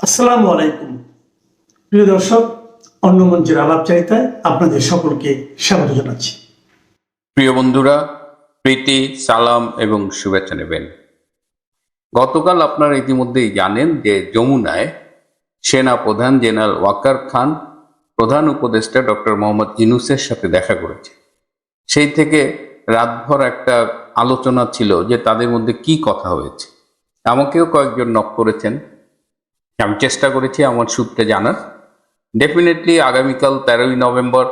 আসসালামু আলাইকুম। প্রিয় দর্শক, অন্য মঞ্চের আলাপচারিতায় আপনাদের সকলকে স্বাগত জানাচ্ছি। প্রিয় বন্ধুরা, প্রীতি, সালাম এবং শুভেচ্ছা নেবেন। গতকাল আপনারা ইতিমধ্যেই জানেন যে যমুনায় সেনা প্রধান জেনারেল ওয়াকার খান, প্রধান উপদেষ্টা ডক্টর মোহাম্মদ ইনুসের সাথে দেখা করেছে। সেই থেকে রাতভর একটা আলোচনা ছিল যে তাদের মধ্যে কি কথা হয়েছে। আমাকেও কয়েকজন নক করেছেন। আমি চেষ্টা করেছি আমার সূত্রে জানার। ডেফিনেটলি আগামীকাল তেরোই নভেম্বর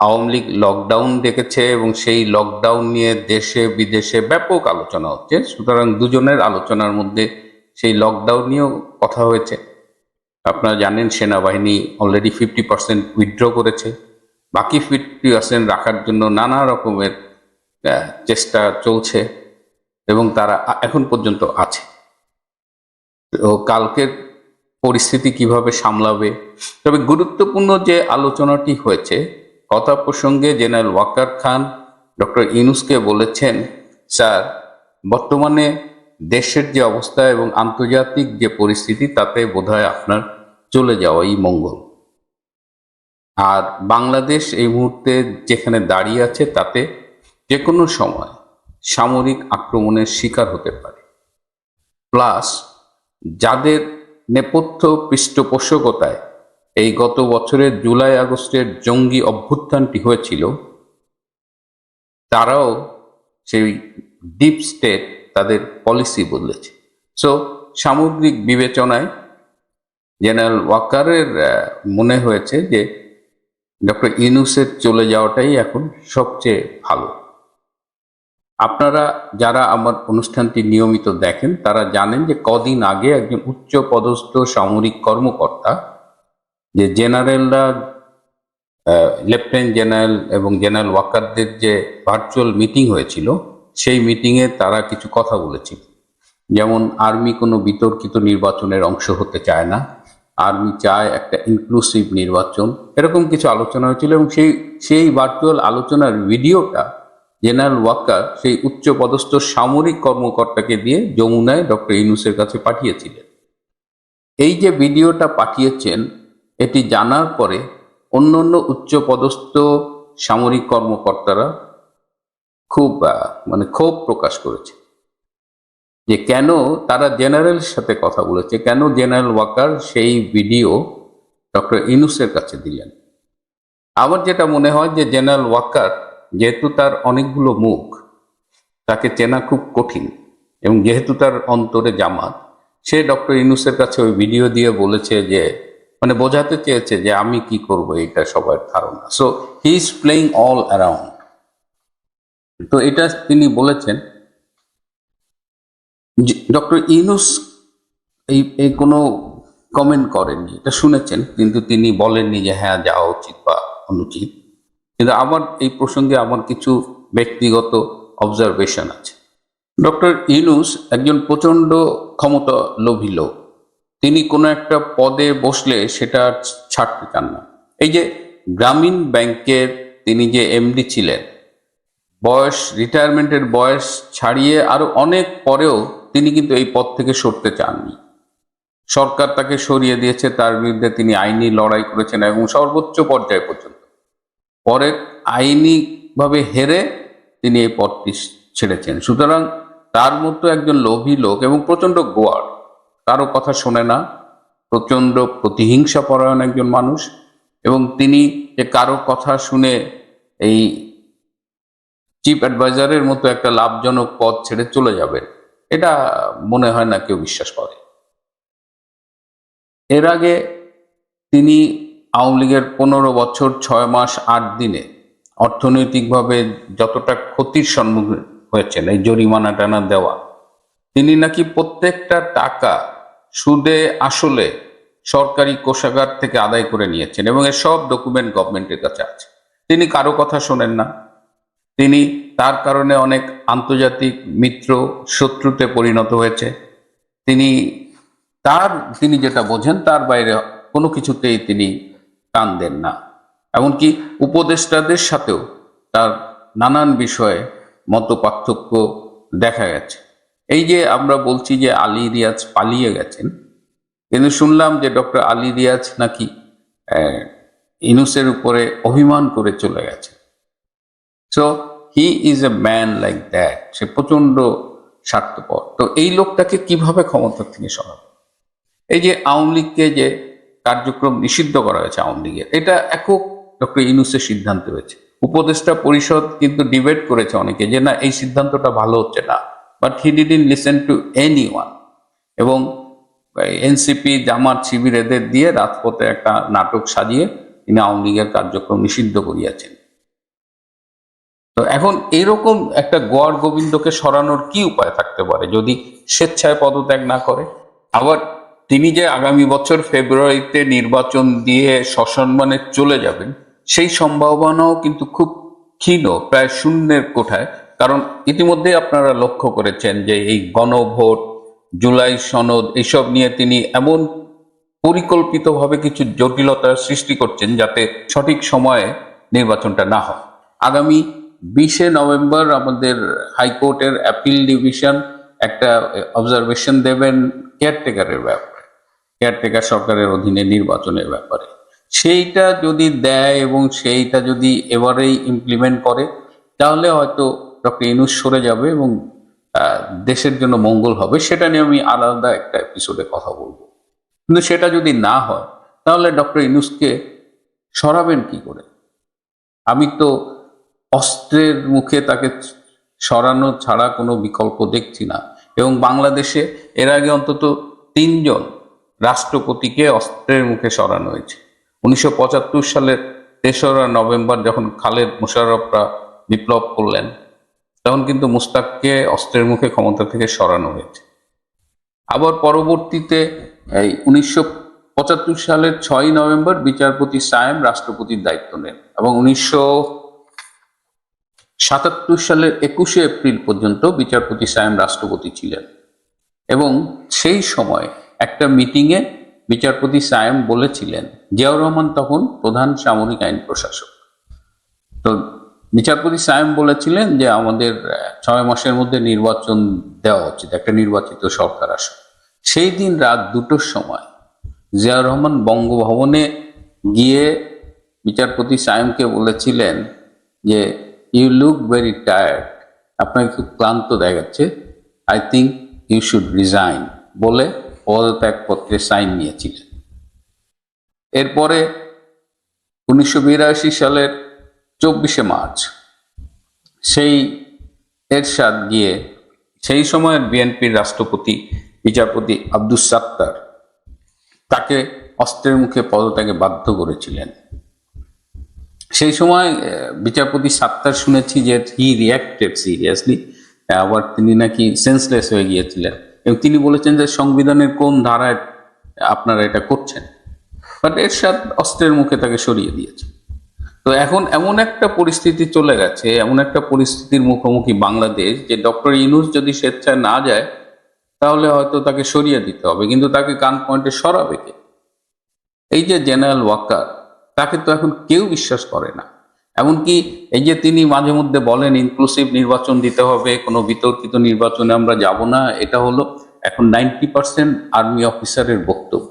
আওয়ামী লীগ লকডাউন ডেকেছে এবং সেই লকডাউন নিয়ে দেশে, বিদেশে ব্যাপক আলোচনা হচ্ছে। সুতরাং দুজনের আলোচনার মধ্যে সেই লকডাউন নিয়েও কথা হয়েছে। আপনারা জানেন সেনাবাহিনী অলরেডি ফিফটি পার্সেন্ট উইথড্র করেছে। বাকি ফিফটি পার্সেন্ট রাখার জন্য নানা রকমের চেষ্টা চলছে এবং তারা এখন পর্যন্ত আছে। তো কালকের পরিস্থিতি কীভাবে সামলাবে? তবে গুরুত্বপূর্ণ যে আলোচনাটি হয়েছে, কথা প্রসঙ্গে জেনারেল ওয়াকার খান ডক্টর ইনুসকে বলেছেন, স্যার, বর্তমানে দেশের যে অবস্থা এবং আন্তর্জাতিক যে পরিস্থিতি, তাতে বোধহয় আপনার চলে যাওয়াই মঙ্গল। আর বাংলাদেশ এই মুহূর্তে যেখানে দাঁড়িয়ে আছে, তাতে যে কোনো সময় সামরিক আক্রমণের শিকার হতে পারে। প্লাস, যাদের নেপথ্য পৃষ্ঠপোষকতায় এই গত বছরের জুলাই আগস্টের জঙ্গি অভ্যুত্থানটি হয়েছিল, তারাও সেই ডিপ স্টেট তাদের পলিসি বদলেছে। সো সামগ্রিক বিবেচনায় জেনারেল ওয়াকারের মনে হয়েছে যে ডক্টর ইনুসের চলে যাওয়াটাই এখন সবচেয়ে ভালো। আপনারা যারা আমার অনুষ্ঠানটি নিয়মিত দেখেন, তারা জানেন যে কদিন আগে একজন উচ্চ পদস্থ সামরিক কর্মকর্তা, যে জেনারেলরা লেফটেন্যান্ট জেনারেল এবং জেনারেল ওয়াকারদের যে ভার্চুয়াল মিটিং হয়েছিল, সেই মিটিংয়ে তারা কিছু কথা বলেছিল। যেমন, আর্মি কোনো বিতর্কিত নির্বাচনের অংশ হতে চায় না, আর্মি চায় একটা ইনক্লুসিভ নির্বাচন, এরকম কিছু আলোচনা হয়েছিল এবং সেই সেই ভার্চুয়াল আলোচনার ভিডিওটা জেনারেল ওয়াকার সেই উচ্চ পদস্থ সামরিক কর্মকর্তাকে দিয়ে যমুনায় ডক্টর ইনুসের কাছে পাঠিয়েছিলেন। এই যে ভিডিওটা পাঠিয়েছেন, এটি জানার পরে অন্য অন্য উচ্চ পদস্থ সামরিক কর্মকর্তারা খুব মানে ক্ষোভ প্রকাশ করেছে যে কেন তারা জেনারেলের সাথে কথা বলেছে, কেন জেনারেল ওয়াকার সেই ভিডিও ডক্টর ইনুসের কাছে দিলেন। আমার যেটা মনে হয় যে জেনারেল ওয়াকার যেহেতু তার অনেকগুলো মুখ, তাকে চেনা খুব কঠিন এবং যেহেতু তার অন্তরে জামাত, সে ডক্টর ইনুসের কাছে ওই ভিডিও দিয়ে বলেছে যে মানে বোঝাতে চেয়েছে যে আমি কি করব এটা সবার ধারণা। So he is playing all around তো এটা তিনি বলেছেন ডক্টর ইনুস এই এই কোনো কমেন্ট করেননি, এটা শুনেছেন, কিন্তু তিনি বলেননি যে হ্যাঁ যাওয়া উচিত বা অনুচিত। কিন্তু আমার এই প্রসঙ্গে আমার কিছু ব্যক্তিগত অবজারভেশন আছে। ডক্টর ইনুস একজন প্রচণ্ড ক্ষমতা লোভী লোক। তিনি কোনো একটা পদে বসলে সেটা ছাড়তে চান না। এই যে গ্রামীণ ব্যাংকের তিনি যে এমডি ছিলেন, বয়স, রিটায়ারমেন্টের বয়স ছাড়িয়ে আরও অনেক পরেও তিনি কিন্তু এই পদ থেকে সরতে চাননি। সরকার তাকে সরিয়ে দিয়েছে, তার বিরুদ্ধে তিনি আইনি লড়াই করেছেন এবং সর্বোচ্চ পর্যায় পর্যন্ত। পরে আইনিভাবে হেরে তিনি এই পদটি ছেড়েছেন। সুতরাং তার মতো একজন লোভী লোক এবং প্রচণ্ড গোয়ার, কারও কথা শোনে না প্রচণ্ড প্রতিহিংসা পরায়ণ একজন মানুষ এবং তিনি যে কারও কথা শুনে এই চিফ অ্যাডভাইজারের মতো একটা লাভজনক পদ ছেড়ে চলে যাবেন এটা মনে হয় না কেউ বিশ্বাস করে। এর আগে তিনি আওয়ামী লীগের পনেরো বছর, ছয় মাস, আট দিনে অর্থনৈতিকভাবে যতটা ক্ষতির সম্মুখীন হয়েছেন, এই জরিমানা টানা দেওয়া, তিনি নাকি প্রত্যেকটা টাকা সুদে, আসলে সরকারি কোষাগার থেকে আদায় করে নিয়েছেন এবং এর সব ডকুমেন্ট গভর্নমেন্টের কাছে আছে। তিনি কারও কথা শোনেন না। তিনি তার কারণে অনেক আন্তর্জাতিক মিত্র শত্রুতে পরিণত হয়েছে। তিনি তার, তিনি যেটা বোঝেন, তার বাইরে কোনো কিছুতেই তিনি টান দেন না। এমনকি উপদেষ্টাদের সাথেও তার নানান বিষয়ে মত পার্থক্য দেখা গেছে। এই যে আমরা বলছি যে আলী রিয়াজ পালিয়ে গেছেন, কিন্তু শুনলাম যে ডক্টর আলী রিয়াজ নাকি ইনুসের উপরে অভিমান করে চলে গেছে। So he is a man like that সে প্রচণ্ড স্বার্থপর। তো এই লোকটাকে কীভাবে ক্ষমতা থেকে সরাবে? এই যে আওয়ামী লীগকে যে কার্যক্রম নিষিদ্ধ করা হয়েছে আওয়ামী লীগের। এটা একক ডক্টর ইনুসের সিদ্ধান্ত হয়েছে। উপদেষ্টা পরিষদ কিন্তু ডিবেট করেছে অনেকে যে না, এই সিদ্ধান্তটা ভালো হচ্ছে না। But he didn't listen to anyone এবং এনসিপি জামাত, শিবির এদের দিয়ে রাজপথে একটা নাটক সাজিয়ে তিনি আওয়ামী লীগের কার্যক্রম নিষিদ্ধ করিয়াছেন। তো এখন এরকম একটা গোয়ার গোবিন্দকে সরানোর কি উপায় থাকতে পারে যদি স্বেচ্ছায় পদত্যাগ না করে? আবার তিনি যে আগামী বছর ফেব্রুয়ারিতে নির্বাচন দিয়ে সসম্মানে চলে যাবেন, সেই সম্ভাবনাও কিন্তু খুব ক্ষীণ, প্রায় শূন্যের কোঠায়। কারণ ইতিমধ্যে আপনারা লক্ষ্য করেছেন যে এই গণভোট, জুলাই সনদ, এসব নিয়ে তিনি এমন পরিকল্পিতভাবে কিছু জটিলতার সৃষ্টি করছেন যাতে সঠিক সময়ে নির্বাচনটা না হয়। আগামী বিশে নভেম্বর আমাদের হাইকোর্টের অ্যাপিল ডিভিশন একটা অবজারভেশন দেবেন কেয়ারটেকারের ব্যাপারে। কেয়ারটেকার সরকারের অধীনে নির্বাচনের ব্যাপারে। সেইটা যদি দেয় এবং সেইটা যদি এবারেই ইমপ্লিমেন্ট করে, তাহলে হয়তো ডক্টর ইনুস সরে যাবে এবং দেশের জন্য মঙ্গল হবে। সেটা নিয়ে আমি আলাদা একটা এপিসোডে কথা বলব। কিন্তু সেটা যদি না হয়, তাহলে ডক্টর ইনুসকে সরাবেন কি করে? আমি তো অস্ত্রের মুখে তাকে সরানো ছাড়া কোনো বিকল্প দেখছি না। এবং বাংলাদেশে এর আগে অন্তত তিনজন রাষ্ট্রপতিকে অস্ত্রের মুখে সরানো হয়েছে। উনিশশো পঁচাত্তর সালের তেসরা নভেম্বর যখন খালেদ মুশারফরা বিপ্লব করলেন, তখন কিন্তু মুস্তাককে অস্ত্রের মুখে ক্ষমতা থেকে সরানো হয়েছে। আবার পরবর্তীতে এই উনিশশো পঁচাত্তর সালের ছয় নভেম্বর বিচারপতি সায়েম রাষ্ট্রপতির দায়িত্ব নেন এবং উনিশশো সাতাত্তর সালের একুশে এপ্রিল পর্যন্ত বিচারপতি সায়েম রাষ্ট্রপতি ছিলেন। এবং সেই সময় একটা মিটিংয়ে বিচারপতি সায়েম বলেছিলেন, জিয়াউর রহমান তখন প্রধান সামরিক আইন প্রশাসক। তো বিচারপতি সায়েম বলেছিলেন যে আমাদের ছয় মাসের মধ্যে নির্বাচন দেওয়া উচিত, একটা নির্বাচিত সরকার আসে সেই দিন রাত দুটোর সময় জিয়াউর রহমান বঙ্গভবনে গিয়ে বিচারপতি সায়েমকে বলেছিলেন যে ইউ লুক ভেরি টায়ার্ড আপনাকে খুব ক্লান্ত দেখাচ্ছে I think you should resign বলে পদত্যাগপত্রে সাইন নিয়েছিলেন। এরপরে উনিশশো বিরাশি সালের চব্বিশে মার্চ সেই এরশাদ গিয়ে সেই সময়ের বিএনপির রাষ্ট্রপতি, বিচারপতি আব্দুস সাত্তার তাকে অস্ত্রের মুখে পদত্যাগে বাধ্য করেছিলেন। সেই সময় বিচারপতি সাত্তার শুনেছি যে হি রিয়াক্টেড সিরিয়াসলি আবার তিনি নাকি সেন্সলেস হয়ে গিয়েছিলেন। এবং তিনি বলেছেন যে সংবিধানের কোন ধারায় আপনারা এটা করছেন। বাট এর এরশাদ অস্ত্রের মুখে তাকে সরিয়ে দিয়েছে। তো এখন এমন একটা পরিস্থিতি চলে গেছে, এমন একটা পরিস্থিতির মুখোমুখি বাংলাদেশ যে ডক্টর ইনুস যদি স্বেচ্ছায় না যায়, তাহলে হয়তো তাকে সরিয়ে দিতে হবে। কিন্তু তাকে কান পয়েন্টে সরাবে কে? এই যে জেনারেল ওয়াকার তাকে তো এখন কেউ বিশ্বাস করে না। এমনকি এই যে তিনি মাঝে মধ্যে বলেন ইনক্লুসিভ নির্বাচন দিতে হবে, কোনো বিতর্কিত নির্বাচনে আমরা যাব না, এটা হলো এখন নাইনটি পার্সেন্ট আর্মি অফিসারের বক্তব্য।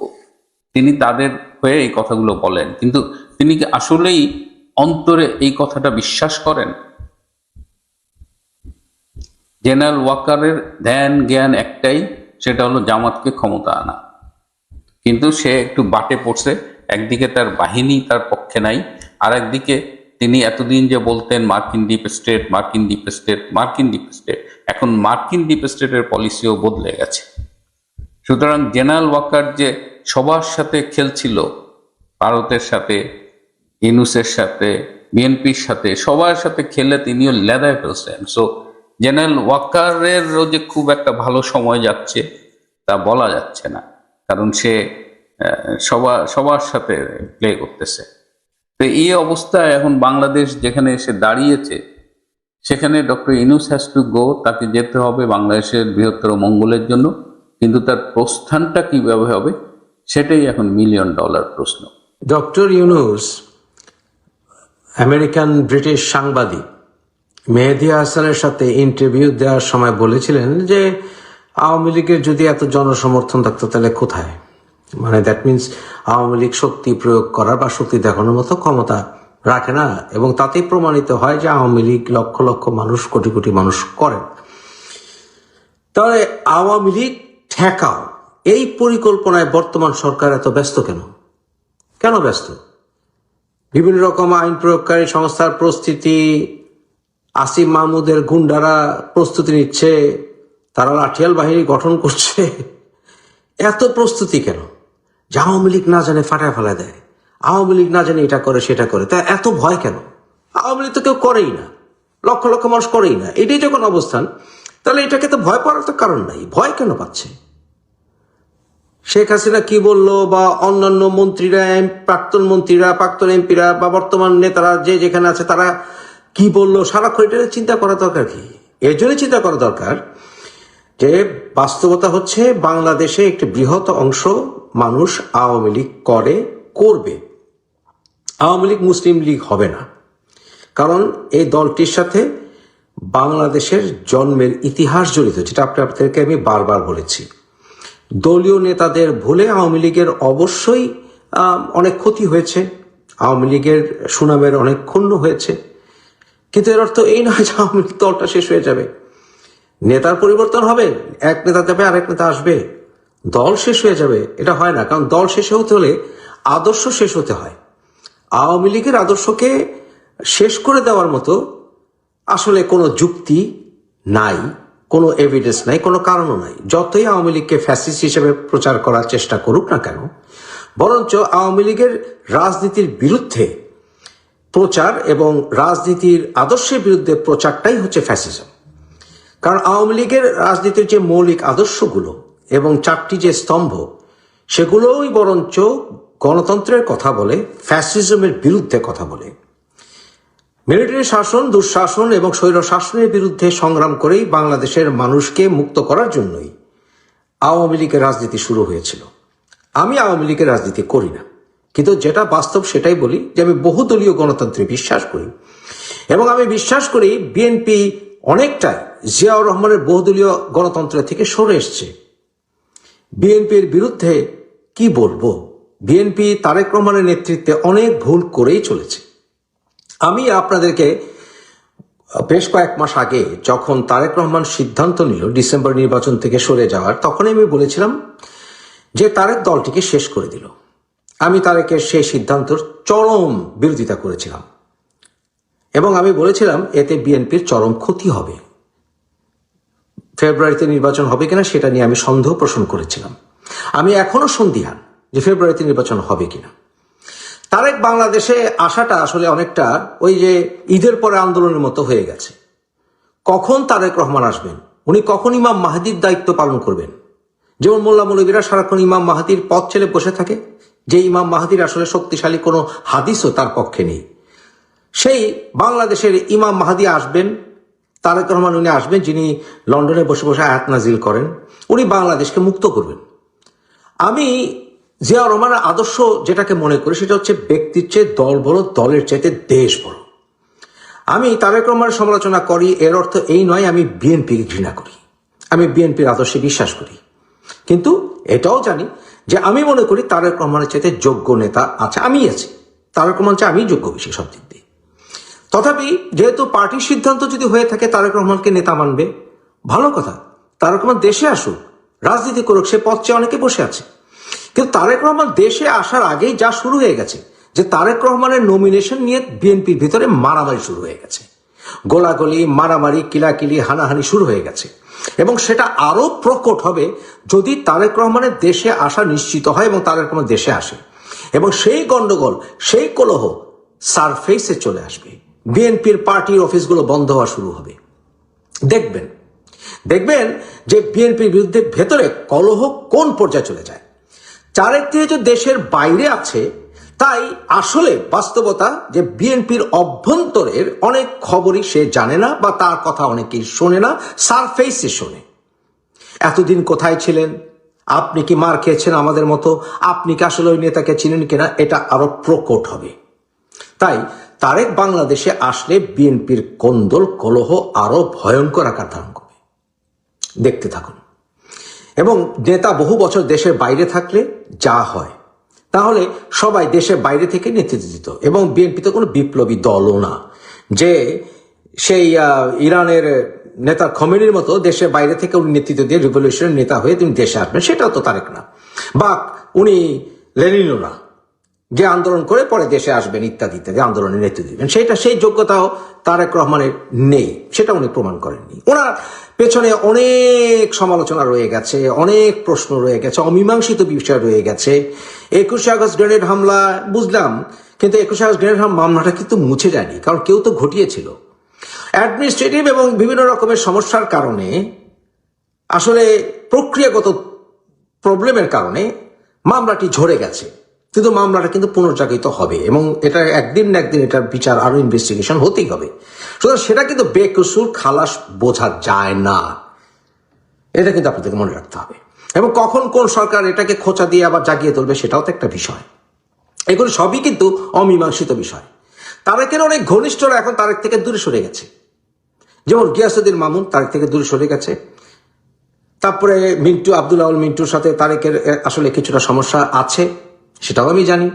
তিনি তাদের হয়ে এই কথাগুলো বলেন। কিন্তু তিনি কি আসলেই অন্তরে এই কথাটা বিশ্বাস করেন? জেনারেল ওয়াকারের ধ্যান, জ্ঞান একটাই, সেটা হলো জামাতকে ক্ষমতা আনা। কিন্তু সে একটু বাটে পড়ছে, একদিকে তার বাহিনী তার পক্ষে নাই আর একদিকে তিনি এতদিন যে বলতেন মার্কিন ডিপ স্টেট, মার্কিন ডিপ স্টেট, মার্কিন ডিপ স্টেট, এখন মার্কিন ডিপ স্টেটের পলিসিও বদলে গেছে। সুতরাং জেনারেল ওয়াকার যে সবার সাথে খেলছিল, ভারতের সাথে, ইনুসের সাথে, বিএনপির সাথে, সবার সাথে খেলে তিনিও লেদায় ফেলছেন সো জেনারেল ওয়াকারেরও যে খুব একটা ভালো সময় যাচ্ছে, তা বলা যাচ্ছে না। কারণ সে সবার সবার সাথে প্লে করতেছে। তো এই অবস্থায় এখন বাংলাদেশ যেখানে এসে দাঁড়িয়েছে, সেখানে doctor Yunus has to go তাকে যেতে হবে বাংলাদেশের বৃহত্তর মঙ্গলের জন্য, কিন্তু তার প্রস্থানটা কীভাবে হবে সেটাই এখন মিলিয়ন ডলার প্রশ্ন। ডক্টর ইউনুস, আমেরিকান ব্রিটিশ সাংবাদিক, মেহেদি হাসানের সাথে ইন্টারভিউ দেওয়ার সময় বলেছিলেন যে, আওয়ামী লীগের যদি এত জনসমর্থন থাকতো তাহলে কোথায়? মানে দ্যাট মিন্স আওয়ামী লীগ শক্তি প্রয়োগ করার বা শক্তি দেখানোর মতো ক্ষমতা রাখে না এবং তাতেই প্রমাণিত হয় যে আওয়ামী লীগ লক্ষ লক্ষ মানুষ, কোটি কোটি মানুষ করেন। তাহলে আওয়ামী লীগ ঠেকাও। এই পরিকল্পনায় বর্তমান সরকার এত ব্যস্ত কেন? কেন ব্যস্ত? বিভিন্ন রকম আইন প্রয়োগকারী সংস্থার প্রস্তুতি আসিম মাহমুদের গুন্ডারা প্রস্তুতি নিচ্ছে, তারা লাঠিয়াল বাহিনী গঠন করছে। এত প্রস্তুতি কেন? যে আওয়ামী লীগ না জানে ফাটায় ফেলা দেয়। আওয়ামী লীগ না জানে এটা করে, সেটা করে। তা এত ভয় কেন? আওয়ামী লীগ তো কেউ করেই না। লক্ষ লক্ষ মানুষ করেই না। এটাই যখন অবস্থান, তাহলে এটাকে তো ভয় পাওয়ার তো কারণ নাই। ভয় কেন পাচ্ছে? শেখ হাসিনা কি বলল বা অন্যান্য মন্ত্রীরা প্রাক্তন মন্ত্রীরা, প্রাক্তন এমপিরা বা বর্তমান নেতারা, যে যেখানে আছে, তারা কি বলল? সারাক্ষণ এটা চিন্তা করা দরকার কি? এর জন্য চিন্তা করা দরকার যে বাস্তবতা হচ্ছে বাংলাদেশে একটি বৃহৎ অংশ মানুষ আওয়ামী লীগ করে, করবে। আওয়ামী লীগ মুসলিম লীগ হবে না। কারণ এই দলটির সাথে বাংলাদেশের জন্মের ইতিহাস জড়িত, যেটা আপনি আপনাদেরকে আমি বারবার বলেছি। দলীয় নেতাদের ভুলে আওয়ামী লীগের অবশ্যই অনেক ক্ষতি হয়েছে। আওয়ামী লীগের সুনামের অনেক ক্ষুণ্ণ হয়েছে। কিন্তু এর অর্থ এই নয় যে আওয়ামী লীগ দলটা শেষ হয়ে যাবে। নেতার পরিবর্তন হবে, এক নেতা যাবে, আরেক নেতা আসবে। দল শেষ হয়ে যাবে, এটা হয় না। কারণ দল শেষ হতে হলে আদর্শ শেষ হতে হয়। আওয়ামী লীগের আদর্শকে শেষ করে দেওয়ার মতো আসলে কোনো যুক্তি নাই, কোনো এভিডেন্স নাই, কোনো কারণও নাই। যতই আওয়ামী লীগকে ফ্যাসিস্ট হিসেবে প্রচার করার চেষ্টা করুক না কেন, বরঞ্চ আওয়ামী লীগের রাজনীতির বিরুদ্ধে প্রচার এবং রাজনীতির আদর্শের বিরুদ্ধে প্রচারটাই হচ্ছে ফ্যাসিজম কারণ আওয়ামী লীগের রাজনীতির যে মৌলিক আদর্শগুলো এবং চারটি যে স্তম্ভ, সেগুলোই বরঞ্চ গণতন্ত্রের কথা বলে, ফ্যাসিজমের বিরুদ্ধে কথা বলে। মিলিটারি শাসন, দুঃশাসন এবং স্বৈর শাসনের বিরুদ্ধে সংগ্রাম করেই বাংলাদেশের মানুষকে মুক্ত করার জন্যই আওয়ামী লীগের রাজনীতি শুরু হয়েছিল। আমি আওয়ামী লীগের রাজনীতি করি না, কিন্তু যেটা বাস্তব সেটাই বলি যে আমি বহুদলীয় গণতন্ত্রে বিশ্বাস করি। এবং আমি বিশ্বাস করি বিএনপি অনেকটাই জিয়াউর রহমানের বহুদলীয় গণতন্ত্র থেকে সরে এসছে। বিএনপির বিরুদ্ধে কি বলব? বিএনপি তারেক রহমানের নেতৃত্বে অনেক ভুল করেই চলেছে। আমি আপনাদেরকে বেশ কয়েক মাস আগে যখন তারেক রহমান সিদ্ধান্ত নিল ডিসেম্বর নির্বাচন থেকে সরে যাওয়ার, তখনই আমি বলেছিলাম যে তারেক দলটিকে শেষ করে দিল। আমি তারেকের সেই সিদ্ধান্তর চরম বিরোধিতা করেছিলাম। এবং আমি বলেছিলাম, এতে বিএনপির চরম ক্ষতি হবে। ফেব্রুয়ারিতে নির্বাচন হবে কিনা সেটা নিয়ে আমি সন্দেহ পোষণ করেছিলাম। আমি এখনও সন্দিহান যে ফেব্রুয়ারিতে নির্বাচন হবে কিনা। তারেক বাংলাদেশে আসাটা আসলে অনেকটা ওই যে ঈদের পরে আন্দোলনের মতো হয়ে গেছে। কখন তারেক রহমান আসবেন? উনি কখন ইমাম মাহাদির দায়িত্ব পালন করবেন? যেমন মোল্লা মৌলবীরা সারাক্ষণ ইমাম মাহাদির পথ ছেলে বসে থাকে, যে ইমাম মাহাদির আসলে শক্তিশালী কোনো হাদিসও তার পক্ষে নেই। সেই বাংলাদেশের ইমাম মাহাদি আসবেন তারেক রহমান উনি আসবেন, যিনি লন্ডনে বসে বসে আয়াত নাজিল করেন, উনি বাংলাদেশকে মুক্ত করবেন। আমি জিয়া রহমানের আদর্শ যেটাকে মনে করি, সেটা হচ্ছে ব্যক্তির চেয়ে দল বড় দলের চাইতে দেশ বড় আমি তারেক রহমানের সমালোচনা করি, এর অর্থ এই নয়, আমি বিএনপিকে ঘৃণা করি। আমি বিএনপির আদর্শে বিশ্বাস করি। কিন্তু এটাও জানি যে আমি মনে করি তারেক রহমানের চাইতে যোগ্য নেতা আছে আমি আছি। তারেক রহমান চেয়ে আমি যোগ্য বেশি সব দিক দিয়ে। তথাপি যেহেতু পার্টির সিদ্ধান্ত যদি হয়ে থাকে, তারেক রহমানকে নেতা মানবে। ভালো কথা। তারেক রহমান দেশে আসুক, রাজনীতি করুক, সে পথ চেয়ে অনেকে বসে আছে। কিন্তু তারেক রহমান দেশে আসার আগেই যা শুরু হয়ে গেছে, যে তারেক রহমানের নমিনেশন নিয়ে বিএনপির ভিতরে মারামারি শুরু হয়ে গেছে। গোলাগুলি, মারামারি, কিলাকিলি, হানাহানি শুরু হয়ে গেছে। এবং সেটা আরও প্রকট হবে যদি তারেক রহমানের দেশে আসা নিশ্চিত হয় এবং তারেক রহমান দেশে আসে। এবং সেই গন্ডগোল, সেই কলহ সারফেসে চলে আসবে। বিএনপির পার্টির অফিসগুলো বন্ধ হওয়া শুরু হবে। দেখবেন দেখবেন যে বিএনপির বিরুদ্ধে ভেতরে কলহ কোন পর্যায়ে চলে যায়। চারেক যেহেতু দেশের বাইরে আছে, তাই আসলে বাস্তবতা যে বিএনপির অভ্যন্তরের অনেক খবরই সে জানে না বা তার কথা অনেকেই শোনে না, সারফেসে শোনে। এতদিন কোথায় ছিলেন? আপনি কি মার খেয়েছেন আমাদের মতো? আপনি কি আসলে ওই নেতাকে চিনেন কিনা? এটা আরও প্রকট হবে। তাই তারেক বাংলাদেশে আসলে বিএনপির কোন্দল, কলহ আরও ভয়ঙ্কর আকার ধারণ করবে। দেখতে থাকুন। এবং নেতা বহু বছর দেশের বাইরে থাকলে যা হয়, তাহলে সবাই দেশের বাইরে থেকে নেতৃত্ব দিত। এবং বিএনপি তো কোনো বিপ্লবী দলও না। যে সেই ইরানের নেতা খমেনির মতো দেশের বাইরে থেকে উনি নেতৃত্ব দিয়ে রিভলিউশনের নেতা হয়ে তিনি দেশে আসবেন, সেটাও তো তারেক না। বা উনি লেনিনও না। যে আন্দোলন করে পরে দেশে আসবেন ইত্যাদি ইত্যাদি, আন্দোলনে নেতৃত্ব দিবেন। সেটা, সেই যোগ্যতাও তারেক রহমানের নেই, সেটা উনি প্রমাণ করেননি। ওনার পেছনে অনেক সমালোচনা রয়ে গেছে, অনেক প্রশ্ন রয়ে গেছে, অমীমাংসিত বিষয় রয়ে গেছে। একুশে আগস্ট গ্রেনেড হামলা, বুঝলাম, কিন্তু একুশে আগস্ট গ্রেনেড হামলা মামলাটা কিন্তু মুছে যায়নি, কারণ কেউ তো ঘটিয়েছিল। অ্যাডমিনিস্ট্রেটিভ এবং বিভিন্ন রকমের সমস্যার কারণে, আসলে প্রক্রিয়াগত প্রবলেমের কারণে মামলাটি ঝরে গেছে। কিন্তু মামলাটা কিন্তু পুনর্জাগৃত হবে এবং এটা একদিন না একদিন এটার বিচার আরও ইনভেস্টিগেশন হতেই হবে। সুতরাং সেটা কিন্তু বেকসুর খালাস বোঝা যায় না। এটা কিন্তু আপনাদেরকে মনে রাখতে হবে। এবং কখন কোন সরকার এটাকে খোঁচা দিয়ে আবার জাগিয়ে তুলবে সেটাও তো একটা বিষয়। এগুলো সবই কিন্তু অমীমাংসিত বিষয়। তারেকের অনেক ঘনিষ্ঠরা এখন তারেক থেকে দূরে সরে গেছে। যেমন গিয়াসুদ্দিন মামুন তারেক থেকে দূরে সরে গেছে। তারপরে মিন্টু আব্দুল আউল মিন্টুর সাথে তারেকের আসলে কিছুটা সমস্যা আছে। সেটাও আমি জানি।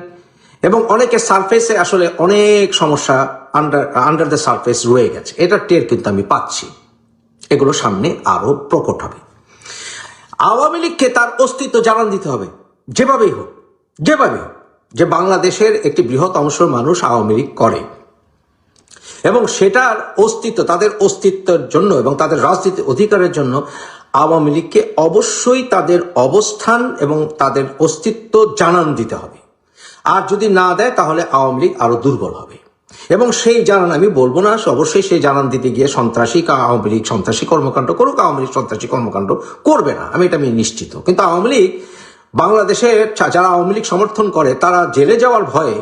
এবং অনেকের সারফেসে আসলে অনেক সমস্যা আন্ডার আন্ডার দ্য সারফেস রয়ে গেছে। এটার টের কিন্তু আমি পাচ্ছি। এগুলো সামনে আরও প্রকট হবে। আওয়ামী লীগকে তার অস্তিত্ব জানান দিতে হবে। যেভাবেই হোক যেভাবেই হোক, যে বাংলাদেশের একটি বৃহৎ অংশ মানুষ আওয়ামী লীগ করে। এবং সেটার অস্তিত্ব, তাদের অস্তিত্বের জন্য এবং তাদের রাজনীতি অধিকারের জন্য আওয়ামী লীগকে অবশ্যই তাদের অবস্থান এবং তাদের অস্তিত্ব জানান দিতে হবে। আর যদি না দেয়, তাহলে আওয়ামী লীগ আরও দুর্বল হবে। এবং সেই জানান আমি বলব না অবশ্যই সেই জানান দিতে গিয়ে সন্ত্রাসী আওয়ামী লীগ, সন্ত্রাসী কর্মকাণ্ড করুক, আওয়ামী লীগ সন্ত্রাসী কর্মকাণ্ড করবে না। আমি এটা আমি নিশ্চিত। কিন্তু আওয়ামী লীগ বাংলাদেশে যারা আওয়ামী লীগ সমর্থন করে, তারা জেলে যাওয়ার ভয়ে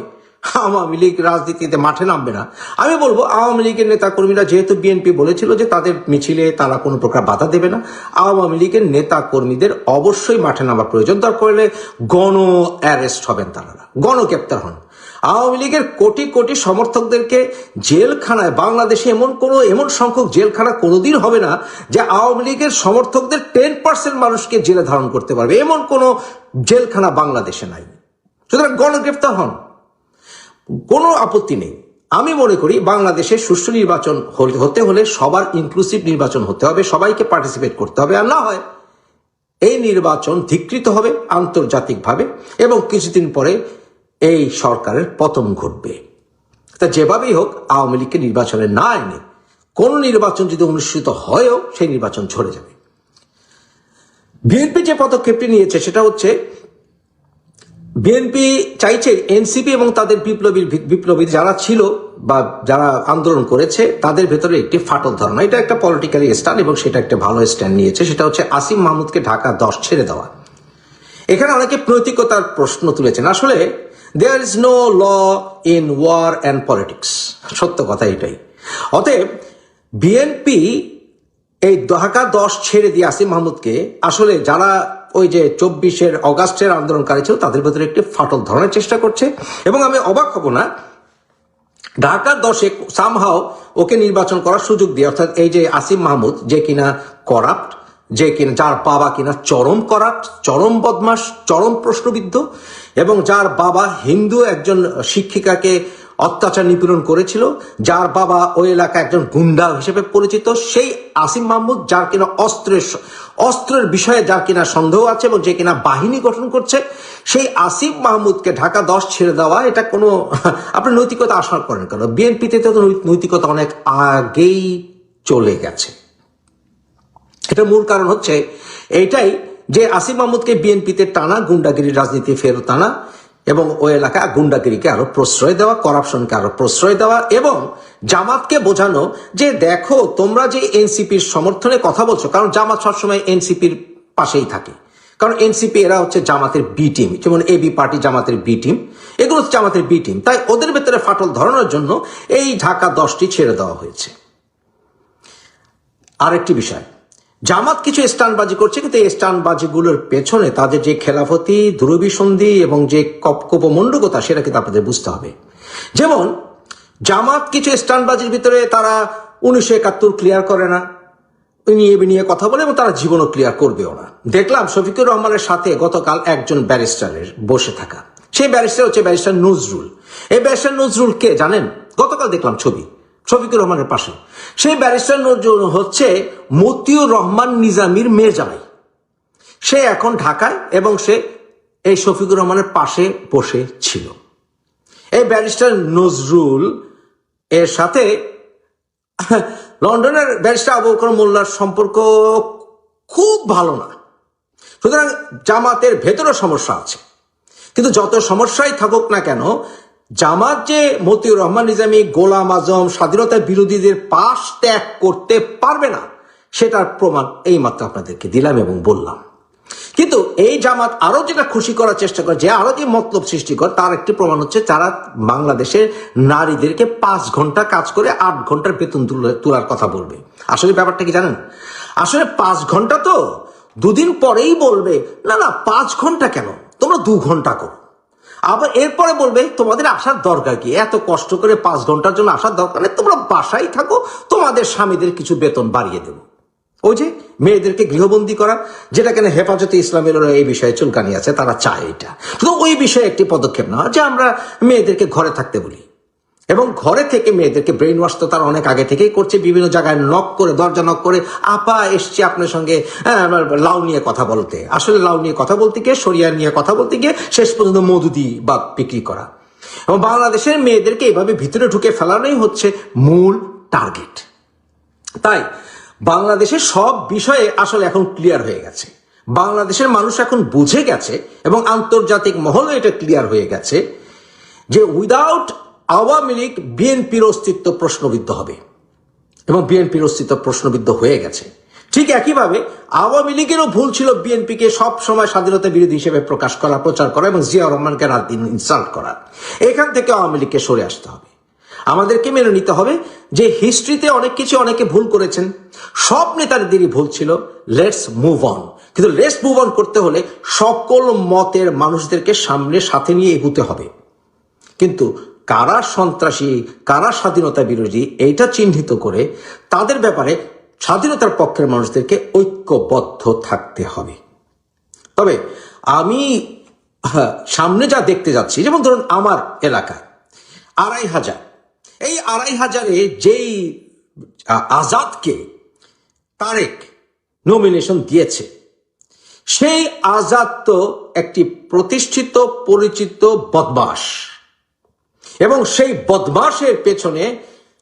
আওয়ামী লীগ রাজনীতিতে মাঠে নামবে না। আমি বলব, আওয়ামী লীগের নেতা কর্মীরা যেহেতু বিএনপি বলেছিল যে তাদের মিছিলে তারা কোনো প্রকার বাধা দেবে না, আওয়ামী লীগের নেতা কর্মীদের অবশ্যই মাঠে নামা প্রয়োজন। দরকার হলে গণ অ্যারেস্ট হবেন তারা গণগ্রেপ্তার হন। আওয়ামী লীগের কোটি কোটি সমর্থকদেরকে জেলখানায়, বাংলাদেশে এমন কোনো, এমন সংখ্যক জেলখানা কোনোদিন হবে না যে আওয়ামী লীগের সমর্থকদের টেন পার্সেন্ট মানুষকে জেলে ধারণ করতে পারবে। এমন কোনো জেলখানা বাংলাদেশে নাই। সুতরাং গণগ্রেপ্তার হন। কোনো আপত্তি নেই। আমি মনে করি বাংলাদেশে সুষ্ঠু নির্বাচন হতে হলে সবার ইনক্লুসিভ নির্বাচন হতে হবে, সবাইকে পার্টিসিপেট করতে হবে। আর না হয় এই নির্বাচন ধিকৃত হবে আন্তর্জাতিকভাবে এবং কিছুদিন পরে এই সরকারের পতন ঘটবে। তা যেভাবেই হোক, আওয়ামী লীগকে নির্বাচনে না এনে কোনো নির্বাচন যদি অনুষ্ঠিত হয়ও, সেই নির্বাচন ঝরে যাবে। বিএনপি যে পদক্ষেপটি নিয়েছে, সেটা হচ্ছে বিএনপি চাইছে এনসিপি এবং তাদের বিপ্লবী বিপ্লবী যারা ছিল বা যারা আন্দোলন করেছে, তাদের ভেতরে একটি ফাটল ধারণা। এটা একটা পলিটিক্যালি স্ট্যান্ড এবং সেটা একটা ভালো স্ট্যান্ড নিয়েছে। সেটা হচ্ছে আসিম মাহমুদকে ঢাকা দশ ছেড়ে দেওয়া। এখানে অনেকে নৈতিকতার প্রশ্ন তুলেছেন। আসলে there is no law in war and politics সত্য কথা এটাই। অতএব, বিএনপি এই ঢাকা দশ ছেড়ে দিয়ে আসিম মাহমুদকে, আসলে যারা ওই যে চব্বিশের অগাস্টের আন্দোলনকারী ছিল, তাদের ভেতরে একটি ফাটল ধরানোর চেষ্টা করছে। এবং আমি অবাক হব না ঢাকা দশে সামহাও ওকে নির্বাচন করার সুযোগ দিয়ে, অর্থাৎ এই যে আসিম মাহমুদ, যে কিনা করাপ্ট যে কিনা যার বাবা কিনা চরম করাপ্ট চরম বদমাস চরম প্রশ্নবিদ্ধ, এবং যার বাবা হিন্দু একজন শিক্ষিকাকে অত্যাচার নিপীড়ন করেছিল, যার বাবা ওই এলাকা একজন গুন্ডা হিসেবে পরিচিত। সেই আসিম মাহমুদ, যার কিনা অস্ত্রের অস্ত্রের বিষয়ে যার কিনা সন্দেহ আছে এবং যে কিনা বাহিনী গঠন করছে, সেই আসিফ মাহমুদকে ঢাকা দশ ছেড়ে দেওয়া, এটা কোনো আপনি নৈতিকতা আশা করেন কেন? বিএনপিতে তো নৈতিকতা অনেক আগেই চলে গেছে। এটা মূল কারণ হচ্ছে এইটাই যে আসিফ মাহমুদকে বিএনপিতে টানা, গুন্ডাগিরির রাজনীতি ফেরত আনা এবং ওই এলাকা গুন্ডাগিরিকে আরও প্রশ্রয় দেওয়া করাপশনকে আরও প্রশ্রয় দেওয়া এবং জামাতকে বোঝানো যে দেখো, তোমরা যে এনসিপির সমর্থনে কথা বলছো, কারণ জামাত সবসময় এনসিপির পাশেই থাকে। কারণ এনসিপি এরা হচ্ছে জামাতের বি টিম, যেমন এবি পার্টি জামাতের বি টিম, এগুলো হচ্ছে জামাতের বি টিম। তাই ওদের ভেতরে ফাটল ধরানোর জন্য এই ঢাকা দশটি ছেড়ে দেওয়া হয়েছে। আরেকটি বিষয় জামাত কিছু স্টানবাজি করছে, কিন্তু এই স্টানবাজিগুলোর পেছনে তাদের যে খেলাফতি দুরভিসন্ধি এবং যে কপমণ্ডকতা সেটা কিন্তু আপনাদের বুঝতে হবে। যেমন, জামাত কিছু স্টানবাজির ভিতরে তারা উনিশশো একাত্তর ক্লিয়ার করে না। নিয়ে নিয়ে কথা বলে এবং তারা জীবনও ক্লিয়ার করবেও না। দেখলাম শফিকুর রহমানের সাথে গতকাল একজন ব্যারিস্টারের বসে থাকা। সেই ব্যারিস্টার হচ্ছে ব্যারিস্টার নজরুল। এই ব্যারিস্টার নজরুল কে জানেন? গতকাল দেখলাম ছবি। শফিকুর রহমানের পাশে। সেই ব্যারিস্টার নজরুল হচ্ছে মতিউর রহমান নিজামির মেয়ে জামাই। সে এখন ঢাকায় এবং সে এই শফিকুর রহমানের পাশে বসে ছিল। এই ব্যারিস্টার নজরুল এর সাথে লন্ডনের ব্যারিস্টার আবু বকর মোল্লার সম্পর্ক খুব ভালো না। সুতরাং জামাতের ভেতরে সমস্যা আছে। কিন্তু যত সমস্যাই থাকুক না কেন জামাত যে মতিউর রহমান নিজামী, গোলাম আজম, স্বাধীনতার বিরোধীদের পাশ ত্যাগ করতে পারবে না, সেটার প্রমাণ এই মাত্র আপনাদেরকে দিলাম এবং বললাম। কিন্তু এই জামাত আরও যেটা খুশি করার চেষ্টা করে, যে আরও যে মতলব সৃষ্টি করে, তার একটি প্রমাণ হচ্ছে তারা বাংলাদেশের নারীদেরকে পাঁচ ঘণ্টা কাজ করে আট ঘণ্টার বেতন তুলে- তোলার কথা বলবে। আসলে ব্যাপারটা কি জানেন? আসলে পাঁচ ঘণ্টা তো দুদিন পরেই বলবে, না না, পাঁচ ঘণ্টা কেন? তোমরা দু ঘণ্টা করো। আবার এরপরে বলবে, তোমাদের আসার দরকার কি? এত কষ্ট করে পাঁচ ঘণ্টার জন্য আসার দরকার নেই। তোমরা বাসায় থাকো, তোমাদের স্বামীদের কিছু বেতন বাড়িয়ে দেব। ওই যে মেয়েদেরকে গৃহবন্দী করা যেটা কেন হেফাজতে ইসলামের এই বিষয়ে চুলকানি আছে, তারা চায় এটা। শুধু ওই বিষয়ে একটি পদক্ষেপ নেওয়া যে আমরা মেয়েদেরকে ঘরে থাকতে বলি। এবং ঘরে থেকে মেয়েদেরকে ব্রেন ওয়াশ তো তারা অনেক আগে থেকেই করছে বিভিন্ন জায়গায় নক করে দরজা নক করে আপা এসছে আপনার সঙ্গে হ্যাঁ, লাউ নিয়ে কথা বলতে। আসলে লাউ নিয়ে কথা বলতে গিয়ে সরিয়া নিয়ে কথা বলতে গিয়ে শেষ পর্যন্ত মধু মধুদি বা বিক্রি করা। এবং বাংলাদেশের মেয়েদেরকে এভাবে ভিতরে ঢুকে ফেলানোই হচ্ছে মূল টার্গেট তাই বাংলাদেশের সব বিষয়ে আসলে এখন ক্লিয়ার হয়ে গেছে। বাংলাদেশের মানুষ এখন বুঝে গেছে এবং আন্তর্জাতিক মহলে এটা ক্লিয়ার হয়ে গেছে যে উইদাউট আওয়ামী লীগ বিএনপির অস্তিত্ব প্রশ্নবিদ্ধ হবে। এবং বিএনপির অস্তিত্ব প্রশ্নবিদ্ধ হয়ে গেছে। ঠিক একইভাবে আওয়ামী লীগেরও ভুল ছিল বিএনপিকে সব সময় স্বাধীনতা বিরোধী হিসেবে প্রকাশ করা, প্রচার করা এবং জিয়া রহমানকে রাত দিন ইনসাল্ট করা। এখান থেকে আওয়ামী লীগকে সরে আসতে হবে। আমাদেরকে মেনে নিতে হবে যে হিস্ট্রিতে অনেক কিছু অনেকে ভুল করেছেন। সব নেতাদেরই ভুল ছিল। লেটস মুভ অন কিন্তু লেটস মুভ অন করতে হলে সকল মতের মানুষদেরকে সামনে, সাথে নিয়ে এগুতে হবে। কিন্তু কারা সন্ত্রাসী কারা স্বাধীনতা বিরোধী এইটা চিহ্নিত করে তাদের ব্যাপারে স্বাধীনতার পক্ষের মানুষদেরকে ঐক্যবদ্ধ থাকতে হবে। তবে আমি হ্যাঁ, সামনে যা দেখতে যাচ্ছি যেমন ধরুন আমার এলাকায় আড়াই হাজার এই আড়াই হাজারে যেই আজাদকে তারেক নমিনেশন দিয়েছে সেই আজাদ তো একটি প্রতিষ্ঠিত পরিচিত বদমাস এবং সেই বদমাসের পেছনে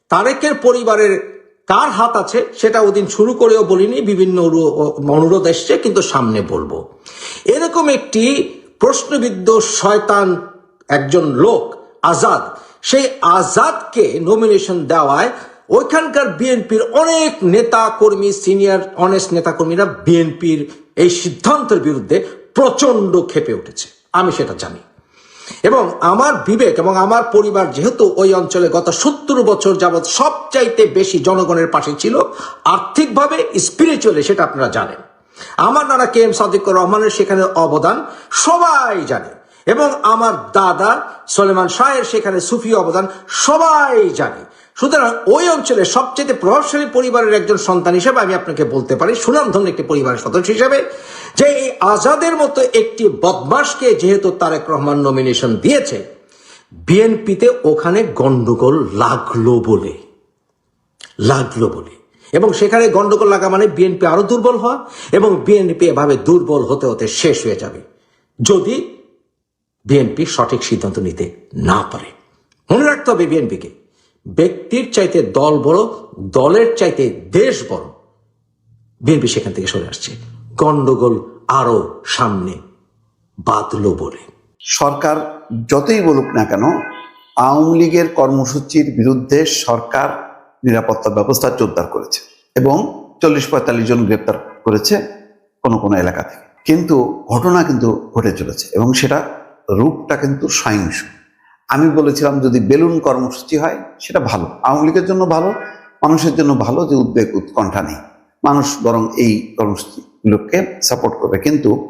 তারেকের পরিবারের কার হাত আছে সেটা ওদিন শুরু করেও বলিনি, বিভিন্ন অনু- অনুরোধ এসছে, কিন্তু সামনে বলব। এরকম একটি প্রশ্নবিদ্ধ শয়তান একজন লোক, আজাদ, সেই আজাদকে নমিনেশন দেওয়ায় ওইখানকার বিএনপির অনেক নেতা কর্মী সিনিয়র অনেস্ট নেতা কর্মীরা বিএনপির এই সিদ্ধান্তের বিরুদ্ধে প্রচণ্ড ক্ষেপে উঠেছে। আমি সেটা জানি। এবং আমার বিবেক এবং আমার পরিবার যেহেতু ওই অঞ্চলে গত সত্তর বছর যাবৎ সবচাইতে বেশি জনগণের পাশে ছিল, আর্থিকভাবে স্পিরিচুয়ালি সেটা আপনারা জানেন। আমার নানা কে এম সাদিকুর রহমানের সেখানে অবদান সবাই জানে এবং আমার দাদা সলেমান শাহের সেখানে সুফি অবদান সবাই জানে। সুতরাং ওই অঞ্চলে সবচেয়ে প্রভাবশালী পরিবারের একজন সন্তান হিসেবে আমি আপনাকে বলতে পারি, সুনামধন্য একটি পরিবারের সদস্য হিসেবে, যে এই আজাদের মতো একটি বদমাসকে যেহেতু তারেক রহমান নমিনেশন দিয়েছে, বিএনপিতে ওখানে গন্ডগোল লাগল বলে লাগল বলে। এবং সেখানে গন্ডগোল লাগা মানে বিএনপি আরও দুর্বল হওয়া এবং বিএনপি এভাবে দুর্বল হতে হতে শেষ হয়ে যাবে, যদি বিএনপি সঠিক সিদ্ধান্ত নিতে না পারে। মনে রাখতে হবে বিএনপিকে। ব্যক্তির চাইতে দল বড়, দলের চাইতে দেশ বড়। বিএনপি সেখান থেকে সরে আসছে। গন্ডগোল আরও সামনে বাঁধলো বলে। সরকার যতই বলুক না কেন, আওয়ামী লীগের কর্মসূচির বিরুদ্ধে সরকার নিরাপত্তা ব্যবস্থা জোরদার করেছে এবং চল্লিশ পঁয়তাল্লিশ জন গ্রেপ্তার করেছে কোনো কোনো এলাকা থেকে। কিন্তু ঘটনা কিন্তু ঘটে চলেছে এবং সেটা রূপটা কিন্তু সহিংস। আমি বলেছিলাম যদি বেলুন কর্মসূচি হয়, সেটা ভালো। আওয়ামী লীগের জন্য ভালো, মানুষের জন্য ভালো যে উদ্বেগ উৎকণ্ঠা নেই। মানুষ বরং এই কর্মসূচিগুলোকে সাপোর্ট করবে। কিন্তু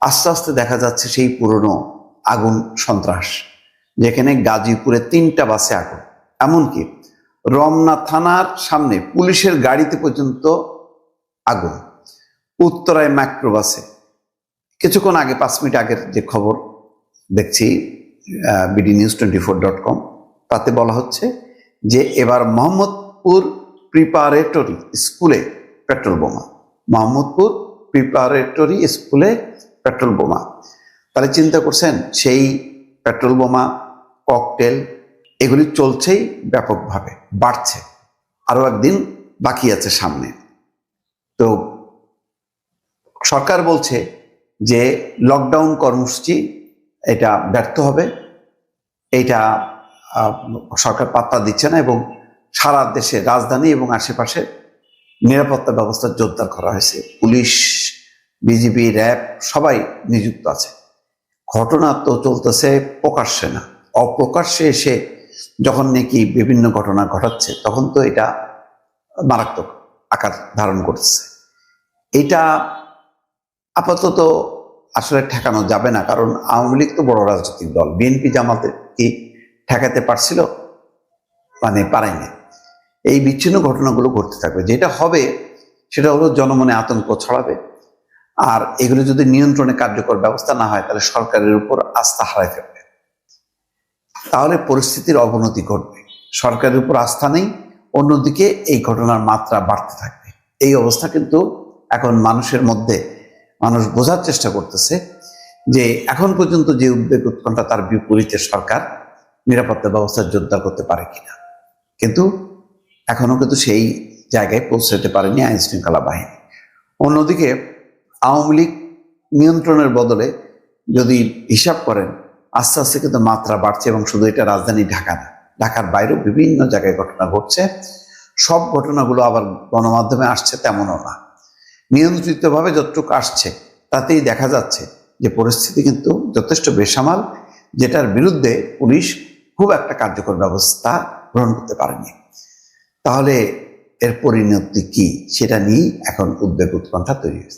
আস্তে আস্তে দেখা যাচ্ছে সেই পুরনো আগুন সন্ত্রাস, যেখানে গাজীপুরে তিনটা বাসে আগুন। এমনকি রমনা থানার সামনে পুলিশের গাড়িতে পর্যন্ত আগুন। উত্তরায় মাইক্রোবাসে কিছুক্ষণ আগে, পাঁচ মিনিট আগের যে খবর দেখছি BD news twenty four dot com তাতে বলা হচ্ছে যে এবার মোহাম্মদপুর প্রিপারেটরি স্কুলে পেট্রোল বোমা, মোহাম্মদপুর প্রিপারেটরি স্কুলে পেট্রোল বোমা। তাহলে চিন্তা করছেন, সেই পেট্রোল বোমা ককটেল এগুলি চলছেই ব্যাপকভাবে, বাড়ছে। আরও একদিন বাকি আছে সামনে। তো সরকার বলছে যে লকডাউন কর্মসূচি এটা ব্যর্থ হবে। আহ, সরকার পাত্তা দিচ্ছে না এবং সারা দেশে রাজধানী এবং আশেপাশে নিরাপত্তা ব্যবস্থা জোরদার করা হয়েছে। পুলিশ বিজিবি র্যাব সবাই নিযুক্ত আছে। ঘটনা তো চলতেছে প্রকাশ্যে না। অপ্রকাশ্যে এসে যখন নাকি বিভিন্ন ঘটনা ঘটাচ্ছে তখন তো এটা মারাত্মক আকার ধারণ করছে। এটা আপাতত আসলে ঠেকানো যাবে না, কারণ আওয়ামী লীগ তো বড় রাজনৈতিক দল। বিএনপি জামাতে কি ঠেকাতে পারছিল? মানে পারেনি। এই বিচ্ছিন্ন ঘটনাগুলো ঘটতে থাকবে। যেটা হবে, সেটা হলো জনমনে আতঙ্ক ছড়াবে। আর এগুলো যদি নিয়ন্ত্রণে কার্যকর ব্যবস্থা না হয়, তাহলে সরকারের উপর আস্থা হারায় ফেলবে। তাহলে পরিস্থিতির অবনতি ঘটবে। সরকারের উপর আস্থা নেই, অন্যদিকে এই ঘটনার মাত্রা বাড়তে থাকবে। এই অবস্থা কিন্তু এখন মানুষের মধ্যে মানুষ বোঝার চেষ্টা করতেছে যে এখন পর্যন্ত যে উদ্বেগ উৎকণ্ঠা তার বিপরীতে সরকার নিরাপত্তা ব্যবস্থা জোরদার করতে পারে কিনা। কিন্তু এখনও কিন্তু সেই জায়গায় পৌঁছাতে পারেনি আইন শৃঙ্খলা বাহিনী। অন্যদিকে আওয়ামী লীগ নিয়ন্ত্রণের বদলে যদি হিসাব করেন, আস্তে আস্তে কিন্তু মাত্রা বাড়ছে এবং শুধু এটা রাজধানী ঢাকা না, ঢাকার বাইরেও বিভিন্ন জায়গায় ঘটনা ঘটছে। সব ঘটনাগুলো আবার গণমাধ্যমে আসছে তেমনও না। নিয়ন্ত্রিতভাবে যতটুকু আসছে, তাতেই দেখা যাচ্ছে যে পরিস্থিতি কিন্তু যথেষ্ট বেসামাল, যেটার বিরুদ্ধে পুলিশ খুব একটা কার্যকর ব্যবস্থা গ্রহণ করতে পারেনি। তাহলে এর পরিণতি কি, সেটা নিয়েই এখন উদ্বেগ উৎকণ্ঠা তৈরি হয়েছে।